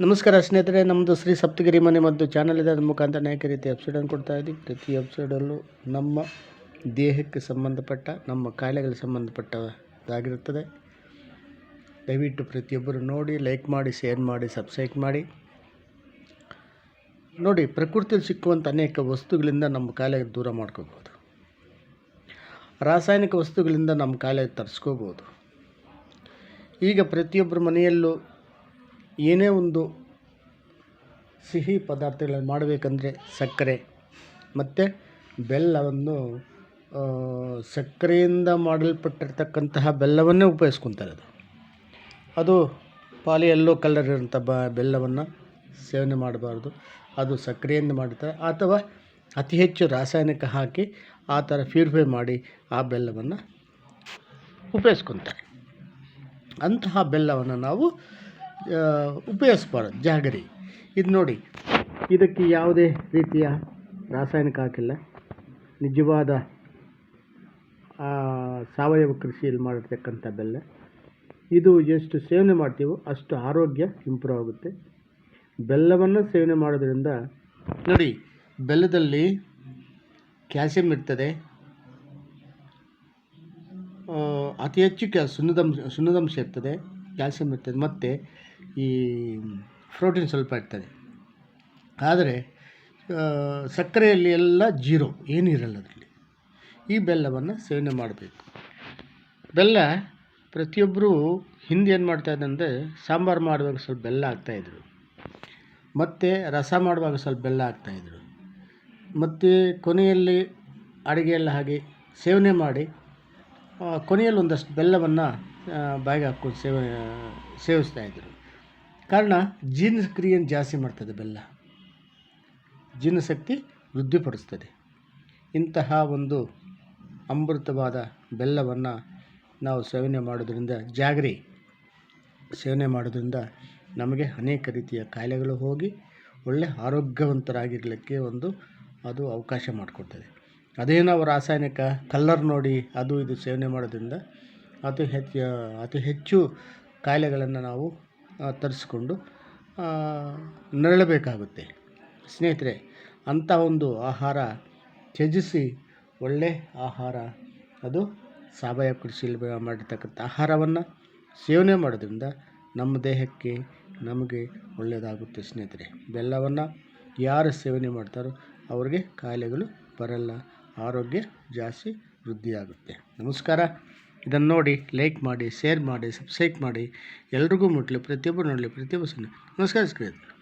ನಮಸ್ಕಾರ ಸ್ನೇಹಿತರೆ ನಮ್ಮದು ಶ್ರೀ ಸಪ್ತಗಿರಿ ಮನೆ ಮತ್ತು ಚಾನಲ್ ಇದೆ. ಅದ್ರ ಮುಖಾಂತರ ಅನೇಕ ರೀತಿಯ ಎಪಿಸೋಡನ್ನು ಕೊಡ್ತಾ ಇದ್ದೀವಿ ಪ್ರತಿ ಎಪಿಸೋಡಲ್ಲೂ ನಮ್ಮ ದೇಹಕ್ಕೆ ಸಂಬಂಧಪಟ್ಟ, ನಮ್ಮ ಕಾಯಿಲೆಗಳಿಗೆ ಸಂಬಂಧಪಟ್ಟದಾಗಿರುತ್ತದೆ ದಯವಿಟ್ಟು ಪ್ರತಿಯೊಬ್ಬರು ನೋಡಿ ಲೈಕ್ ಮಾಡಿ ಶೇರ್ ಮಾಡಿ ಸಬ್ಸ್ಕ್ರೈಬ್ ಮಾಡಿ. ನೋಡಿ, ಪ್ರಕೃತಿಯಲ್ಲಿ ಸಿಕ್ಕುವಂಥ ಅನೇಕ ವಸ್ತುಗಳಿಂದ ನಮ್ಮ ಕಾಯಿಲೆ ದೂರ ಮಾಡ್ಕೋಬೋದು ರಾಸಾಯನಿಕ ವಸ್ತುಗಳಿಂದ ನಮ್ಮ ಕಾಯಿಲೆ ತರಿಸ್ಕೋಬೋದು ಈಗ ಪ್ರತಿಯೊಬ್ಬರ ಮನೆಯಲ್ಲೂ ಏನೇ ಒಂದು ಸಿಹಿ ಪದಾರ್ಥಗಳನ್ನು ಮಾಡಬೇಕಂದ್ರೆ ಸಕ್ಕರೆ, ಮತ್ತು ಬೆಲ್ಲವನ್ನು ಸಕ್ಕರೆಯಿಂದ ಮಾಡಲ್ಪಟ್ಟಿರ್ತಕ್ಕಂತಹ ಬೆಲ್ಲವನ್ನೇ ಉಪಯೋಗಿಸ್ಕೊತಾರೆ ಅದು. ಅದು ಪಾಲಿ ಎಲ್ಲೋ ಕಲರ್ ಇರುವಂಥ ಬ, ಬೆಲ್ಲವನ್ನು ಸೇವನೆ ಮಾಡಬಾರ್ದು. ಅದು ಸಕ್ಕರೆಯಿಂದ ಮಾಡ್ತಾರೆ ಅಥವಾ ಅತಿ ಹೆಚ್ಚು ರಾಸಾಯನಿಕ ಹಾಕಿ ಆ ಥರ ಪ್ಯೂರಿಫೈ ಮಾಡಿ ಆ ಬೆಲ್ಲವನ್ನು ಉಪಯೋಗಿಸ್ಕೊತಾರೆ. ಅಂತಹ ಬೆಲ್ಲವನ್ನು ನಾವು ಉಪಯೋಗಿಸ್ಬಾರ್ದು, ಜಾಗರಿ. ಇದು ನೋಡಿ, ಇದಕ್ಕೆ ಯಾವುದೇ ರೀತಿಯ ರಾಸಾಯನಿಕ ಹಾಕಿಲ್ಲ. ನಿಜವಾದ ಸಾವಯವ ಕೃಷಿಯಲ್ಲಿ ಮಾಡಿರ್ತಕ್ಕಂಥ ಬೆಲ್ಲ ಇದು ಎಷ್ಟು ಸೇವನೆ ಮಾಡ್ತೀವೋ ಅಷ್ಟು ಆರೋಗ್ಯ ಇಂಪ್ರೂವ್ ಆಗುತ್ತೆ. ಬೆಲ್ಲವನ್ನು ಸೇವನೆ ಮಾಡೋದ್ರಿಂದ, ನೋಡಿ, ಬೆಲ್ಲದಲ್ಲಿ ಕ್ಯಾಲ್ಸಿಯಂ ಇರ್ತದೆ. ಅತಿ ಹೆಚ್ಚು ಕ್ಯಾ, ಸುಣ್ಣದಂಶ ಸುಣ್ಣದಂಶ ಇರ್ತದೆ, ಕ್ಯಾಲ್ಸಿಯಂ ಇರ್ತದೆ. ಮತ್ತು ಈ ಪ್ರೋಟೀನ್ ಸ್ವಲ್ಪ ಇರ್ತದೆ. ಆದರೆ ಸಕ್ಕರೆಯಲ್ಲಿ ಎಲ್ಲ ಜೀರೋ, ಏನೂ ಇರಲ್ಲ ಅದರಲ್ಲಿ. ಈ ಬೆಲ್ಲವನ್ನು ಸೇವನೆ ಮಾಡಬೇಕು. ಬೆಲ್ಲ, ಪ್ರತಿಯೊಬ್ಬರೂ ಹಿಂದೆ ಏನು ಮಾಡ್ತಾಯಿದ್ದಂದರೆ ಸಾಂಬಾರು ಮಾಡುವಾಗ ಸ್ವಲ್ಪ ಬೆಲ್ಲ ಹಾಕ್ತಾಯಿದ್ರು ಮತ್ತು ರಸ ಮಾಡುವಾಗ ಸ್ವಲ್ಪ ಬೆಲ್ಲ ಹಾಕ್ತಾಯಿದ್ರು ಮತ್ತು ಕೊನೆಯಲ್ಲಿ ಅಡುಗೆಯೆಲ್ಲ ಹಾಗೆ ಸೇವನೆ ಮಾಡಿ ಕೊನೆಯಲ್ಲಿ ಒಂದಷ್ಟು ಬೆಲ್ಲವನ್ನು ಬಾಯಿಗೆ ಹಾಕ್ಕೊಂಡು ಸೇವ, ಸೇವಿಸ್ತಾ ಕಾರಣ ಜೀರ್ಣಕ್ರಿಯೆಯನ್ನು ಜಾಸ್ತಿ ಮಾಡ್ತದೆ ಬೆಲ್ಲ? ಜೀರ್ಣಶಕ್ತಿ ವೃದ್ಧಿಪಡಿಸ್ತದೆ. ಇಂತಹ ಒಂದು ಅಮೃತವಾದ ಬೆಲ್ಲವನ್ನು ನಾವು ಸೇವನೆ ಮಾಡೋದರಿಂದ, ಜಾಗರಿ ಸೇವನೆ ಮಾಡೋದ್ರಿಂದ ನಮಗೆ ಅನೇಕ ರೀತಿಯ ಕಾಯಿಲೆಗಳು ಹೋಗಿ ಒಳ್ಳೆ ಆರೋಗ್ಯವಂತರಾಗಿರಲಿಕ್ಕೆ ಒಂದು ಅದು ಅವಕಾಶ ಮಾಡಿಕೊಡ್ತದೆ. ಅದೇ ನಾವು ರಾಸಾಯನಿಕ ಕಲ್ಲರ್ ನೋಡಿ ಅದು ಇದು ಸೇವನೆ ಮಾಡೋದ್ರಿಂದ ಅತಿ ಹೆಚ್ಚು ಅತಿ ಹೆಚ್ಚು ಕಾಯಿಲೆಗಳನ್ನು ನಾವು ತರಿಸ್ಕೊಂಡು ನರಳಬೇಕಾಗುತ್ತೆ. ಸ್ನೇಹಿತರೆ, ಅಂಥ ಒಂದು ಆಹಾರ ತ್ಯಜಿಸಿ, ಒಳ್ಳೆ ಆಹಾರ, ಅದು ಸಾವಯವ ಕೃಷಿಯಲ್ಲಿ ಮಾಡಿರ್ತಕ್ಕಂಥ ಆಹಾರವನ್ನು ಸೇವನೆ ಮಾಡೋದ್ರಿಂದ ನಮ್ಮ ದೇಹಕ್ಕೆ ನಮಗೆ ಒಳ್ಳೆಯದಾಗುತ್ತೆ ಸ್ನೇಹಿತರೆ. ಬೆಲ್ಲವನ್ನು ಯಾರು ಸೇವನೆ ಮಾಡ್ತಾರೋ ಅವ್ರಿಗೆ ಕಾಯಿಲೆಗಳು ಬರಲ್ಲ, ಆರೋಗ್ಯ ಜಾಸ್ತಿ ವೃದ್ಧಿಯಾಗುತ್ತೆ. ನಮಸ್ಕಾರ. ಇದನ್ನು ನೋಡಿ ಲೈಕ್ ಮಾಡಿ ಶೇರ್ ಮಾಡಿ ಸಬ್ಸ್ಕ್ರೈಬ್ ಮಾಡಿ. ಎಲ್ರಿಗೂ ಮುಟ್ಟಲಿ ಪ್ರತಿಯೊಬ್ಬರು ನೋಡಲಿ ಪ್ರತಿಯೊಬ್ಬರು ನಮಸ್ಕಾರ ಸ್ನೇಹಿತರೆ.